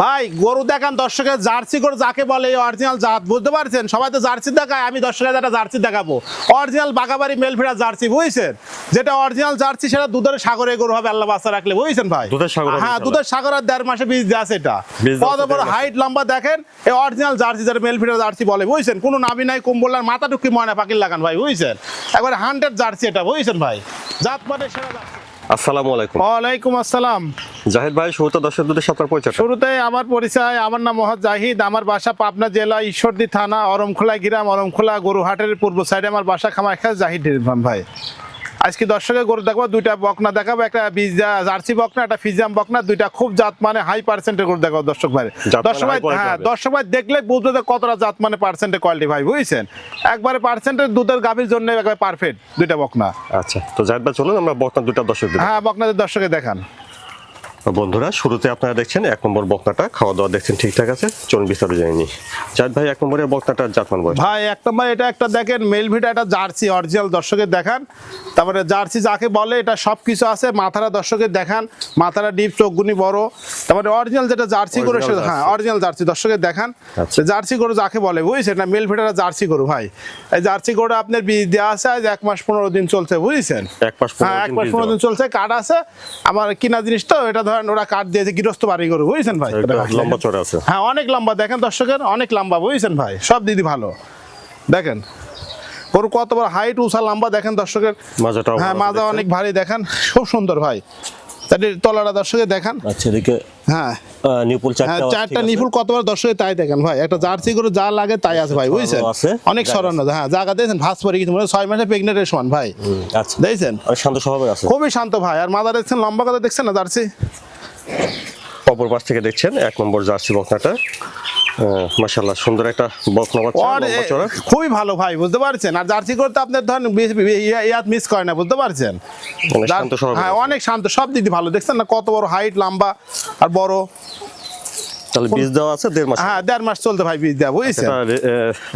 ভাই গরু দেখান দর্শকের জার্সি গরু যাকে বলে অরিজিনাল জাত বুঝতে পারছেন? সবাই তো জার্সি দেখায় আমি দর্শকের একটা জার্সি দেখাবো। অরিজিনাল বাগাবাড়ি মেল ফেরা জার্সি বুঝছেন? যেটা অরিজিনাল জার্সি সেটা দুধের সাগরে গরু হবে আল্লাহ বাচ্চা রাখলে বুঝছেন ভাই? দুধের সাগর হ্যাঁ দুধের সাগর আর দেড় মাসে বীজ আছে এটা। কত বড় হাইট লম্বা দেখেন এই অরিজিনাল জার্সি যেটা মেল ফিটার জার্সি বলে বুঝছেন? কোনো নাবি নাই কম্বল আর মাথা টুকি ময়না পাখির লাগান ভাই বুঝছেন? একবার হান্ড্রেড জার্সি এটা বুঝছেন ভাই? জাত মানে সেরা জার্সি। আসসালামু আলাইকুম। ওয়ালাইকুম আসসালাম। জাহিদ ভাই শুরুতে দর্শক দুধের সাথে পরিচয় শুরুতে আমার পরিচয় আমার নাম মোহাম্মদ জাহিদ। আমার বাসা পাবনা জেলা ঈশ্বরদী থানা অরমখোলা গ্রাম অরমখোলা গরুহাটের পূর্ব সাইডে আমার বাসা খামাখা জাহিদ ভাই। আজকে দর্শকের গরু দেখাবো দুইটা বকনা দেখাবো একটা বিজা জার্সি বকনা একটা ফিজাম বকনা দুইটা খুব জাত মানে হাই পার্সেন্টের গরু দেখাবো দর্শক ভাই। মানে দর্শক ভাই হ্যাঁ দর্শক ভাই দেখলে বুঝবে যে কতটা জাত মানে পার্সেন্টের কোয়ালিটি ভাই বুঝছেন? একবারে পার্সেন্টের দুধের গাভীর জন্য একবারে পারফেক্ট দুইটা বকনা। আচ্ছা তো জাহিদ ভাই চলুন আমরা বকনা দুটা দর্শক হ্যাঁ বকনাদের দর্শকে দেখান। বন্ধুরা শুরুতে আপনারা দেখছেন এক নম্বর বকনাটা খাওয়া দাওয়া দেখছেন ঠিকঠাক আছে? চলুন বিস্তারিত যায়নি জাহিদ ভাই এক নম্বরে বকনাটা জাতমান বয়স। ভাই এক নম্বর এটা একটা দেখেন মেলভিটা এটা জার্সি অরিজিনাল দর্শকের দেখান। তারপরে জার্সি যাকে বলে এটা সব কিছু আছে মাথারা দর্শকের দেখান মাথারা ডিপ চোখগুনি বড়। তারপরে অরিজিনাল যেটা জার্সি গরু সেটা- হ্যাঁ অরিজিনাল জার্সি দর্শকের দেখান। আচ্ছা। জার্সি গরু যাকে বলে বুঝছেন? না মেলভিটা জার্সি গরু ভাই। এই জার্সি গরু আপনার বীজ দেওয়া আছে আজ এক মাস পনেরো দিন চলছে বুঝছেন? এক মাস হ্যাঁ এক মাস পনেরো দিন চলছে কাঠ আছে আমার কিনা জিনিস তো এটা ধরেন ওরা কাঠ দিয়ে গৃহস্থ বাড়ি করব বুঝছেন ভাই? লম্বা চড়া আছে। হ্যাঁ অনেক লম্বা দেখেন দর্শকের অনেক লম্বা বুঝছেন ভাই? সব দিদি ভালো। দেখেন ওর কত বড় হাইট উষা লম্বা দেখেন দর্শকের। হ্যাঁ মাজা অনেক ভারী দেখেন খুব সুন্দর ভাই। দেখান। আচ্ছা এদিকে হ্যাঁ। নিপুল হ্যাঁ চারটা চারটা নিফুল কতবার তাই দেখেন ভাই। একটা জার্সি যা লাগে তাই আছে ভাই বুঝছেন। অনেক সরণ হ্যাঁ জায়গা দিয়েছেন ভাস পরে কিছু মনে ছয় মাসে প্রেগনেন্টের সমান ভাই। আচ্ছা। দেখছেন? শান্ত স্বভাবের আছে। খুবই শান্ত ভাই। আর মাদা দেখছেন লম্বা কথা দেখছেন না জার্সি? অপর পাশ থেকে দেখছেন এক নম্বর জার্সি বকনাটা। মাশাল্লাহ সুন্দর একটা বকনা বাচ্চা খুবই ভালো ভাই বুঝতে পারছেন? আর জার্সি করতে আপনার ধরেন ইয়া- ইয়াত মিস করে না বুঝতে পারছেন? হ্যাঁ অনেক শান্ত সব দিক দিয়ে ভালো। দেখছেন না কত বড় হাইট লম্বা আর বড়? তাহলে বীজ দেওয়া আছে দেড় মাস হ্যাঁ দেড় মাস চলতে ভাই বীজ দেওয়া বুঝছেন?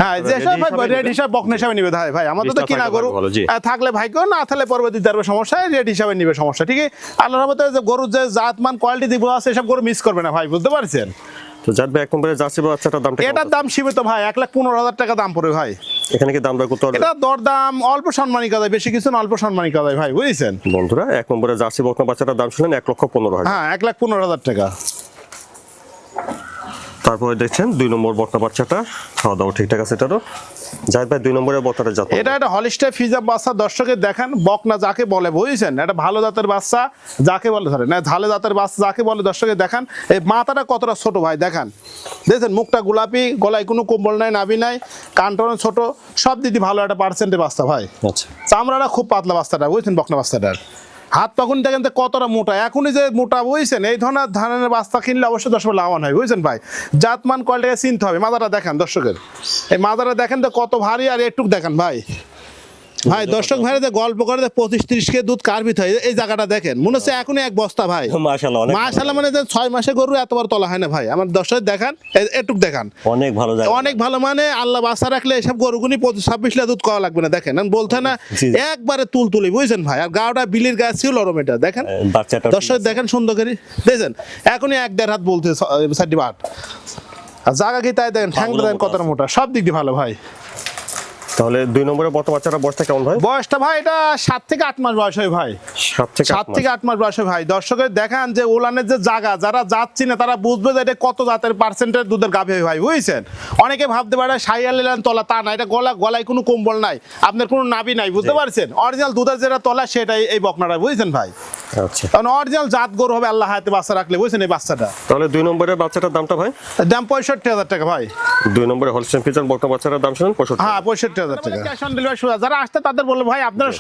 হ্যাঁ যে সব ভাই রেড হিসাব বকন হিসাবে নিবে ভাই ভাই। আমাদের তো কিনা গরু থাকলে ভাই কেউ না থাকলে পরবর্তী দেড় সমস্যা রেড হিসাবে নিবে সমস্যা ঠিক আছে আল্লাহর রহমতে গরুর যে জাত মান কোয়ালিটি দিব আছে এসব গরু মিস করবে না ভাই বুঝতে পারছেন? তো জাহিদ ভাই এক নম্বরে জার্সি বাচ্চাটার দামটা এটার দাম সীমিত ভাই এক লাখ পনেরো হাজার টাকা দাম পড়ে ভাই। এখানে কি দাম দর করতে হবে এটা দরদাম অল্প সম্মানী কাদায় বেশি কিছু না অল্প সম্মানী কাদায় ভাই বুঝছেন? বন্ধুরা এক নম্বরে জার্সি বকনা বাচ্চাটার দাম শুনলেন এক লক্ষ পনেরো হাজার। হ্যাঁ এক লাখ পনেরো হাজার টাকা। তারপরে দেখছেন দুই নম্বর বকনা বাচ্চাটা খাওয়া দাওয়া ঠিকঠাক আছে এটারও? জাহিদ ভাই দুই নম্বরে বকনাটা জাত এটা একটা হলিস্টে ফিজা বাচ্চা দর্শকের দেখান বকনা যাকে বলে বুঝছেন? এটা ভালো জাতের বাচ্চা যাকে বলে ধরে না ঝালে জাতের বাচ্চা যাকে বলে দর্শকের দেখান। এই মাথাটা কতটা ছোট ভাই দেখান। মুখটা গোলাপি গলায় কোনো কম্বল নাই নাবি নাই কানটন ছোট। সব দিদি ভালো একটা পার্সেন্টের বাচ্চা ভাই। আচ্ছা। চামড়াটা খুব পাতলা বাচ্চাটা বুঝছেন বকনা বাচ্চাটার? হাত তখন দেখেন তো কতটা মোটা। এখনই যে মোটা বুঝছেন, এই ধরনের ধানের বাস্তা কিনলে অবশ্যই দর্শক লাভবান হয়, বুঝছেন ভাই? জাতমান কোয়ালিটি চিনতে হবে। মাদাটা দেখেন দর্শকের। এই মাদাটা দেখেন তো কত ভারী আর একটু দেখেন ভাই। ভাই দর্শক ভাই গল্প করে পঁচিশ ত্রিশ কে দুধ কার্বিত হয় এই জায়গাটা দেখেন। মনে হচ্ছে এখনই এক বস্তা ভাই। মাশাল্লাহ মানে ছয় মাসে গরু এতবার তলা হয় না ভাই। আমার দর্শক দেখান এটুক দেখান। অনেক ভালো অনেক ভালো মানে আল্লাহ বাসা রাখলে এসব গরুগুনি পঁচিশ ছাব্বিশ লিটার দুধ খাওয়া লাগবে না দেখেন। আমি বলতে না একবারে তুল তুলি বুঝছেন ভাই? আর গাওটা বিলির গাছ ছিল নরম এটা দেখেন। দর্শক দেখেন সুন্দর করে। দেখছেন এখনই এক দেড় হাত বলতে বাট। আর জায়গা কি তাই দেখেন ঠ্যাংটা দেখেন কতটা মোটা সব দিক দিয়ে ভালো ভাই। তাহলে দুই নম্বরে বকনা বাচ্চাটা বয়সটা কেমন ভাই? বয়সটা ভাই এটা সাত থেকে আট মাস বয়স হয় ভাই। সাত থেকে সাত থেকে আট মাস বয়সে ভাই। দর্শকের দেখান যে উলানের যে জায়গা যারা যাচ্ছি না তারা বুঝবে যে এটা কত জাতের পার্সেন্টের দুধের গাভী হয় ভাই বুঝছেন? অনেকে ভাবতে পারে সাইয়া লেলান তলা তা না এটা গলা গলায় কোনো কম্বল নাই আপনার কোনো নাবি নাই বুঝতে পারছেন? অরিজিনাল দুধের যেটা তলা সেটাই এই বকনাটা বুঝছেন ভাই? আচ্ছা। কারণ অরিজিনাল জাত গরু হবে আল্লাহ হাতে বাচ্চা রাখলে বুঝছেন এই বাচ্চাটা? তাহলে দুই নম্বরের বাচ্চাটার দামটা ভাই? দাম পঁয়ষট্টি হাজার টাকা ভাই। দুই নম্বরে ফিচার বকনা বাচ্চাটার দাম শুনুন পঁয়ষট্টি হ্যাঁ পঁয়ষট্টি হাজার টাকা। ক্যাশ অন ডেলিভারি সুবিধা যারা আসতে তাদের বলব ভাই আপনারা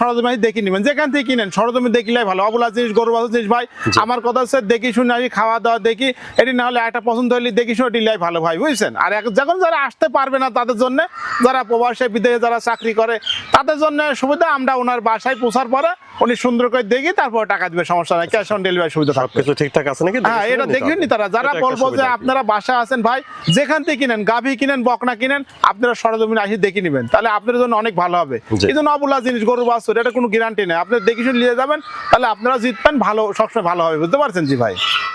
দেখে নেবেন। যেখান থেকে কিনেন দেখলে ভালো। অবলা জিনিস গরু বাজার জিনিস ভাই আমার কথা হচ্ছে দেখি শুনে আসি খাওয়া দাওয়া দেখি। এটি না হলে একটা পছন্দ হলে দেখি শুনে ডিলাই ভালো ভাই বুঝছেন? আর যখন যারা আসতে পারবে না তাদের জন্য যারা প্রবাসে বিদেশে যারা চাকরি করে তাদের জন্য সুবিধা আমরা ওনার বাসায় পৌঁছার পরে উনি সুন্দর করে দেখি তারপর টাকা দিবে সমস্যা নাই ক্যাশ অন ডেলিভারি সুবিধা থাকবে। কিছু ঠিকঠাক আছে নাকি? হ্যাঁ এটা দেখিনি তারা। যারা বলব যে আপনারা বাসা আছেন ভাই যেখান থেকে কিনেন গাভী কিনেন বকনা কিনেন আপনারা সরজমিনে আসি দেখে নেবেন। তাহলে আপনাদের জন্য অনেক ভালো হবে। এই জন্য নবুলা জিনিস গরু বাছুর এটা কোনো গ্যারান্টি নেই। আপনি দেখে শুনে নিয়ে যাবেন তাহলে আপনারা জিতবেন ভালো সবসময় ভালো হবে। বুঝতে পারছেন জি ভাই?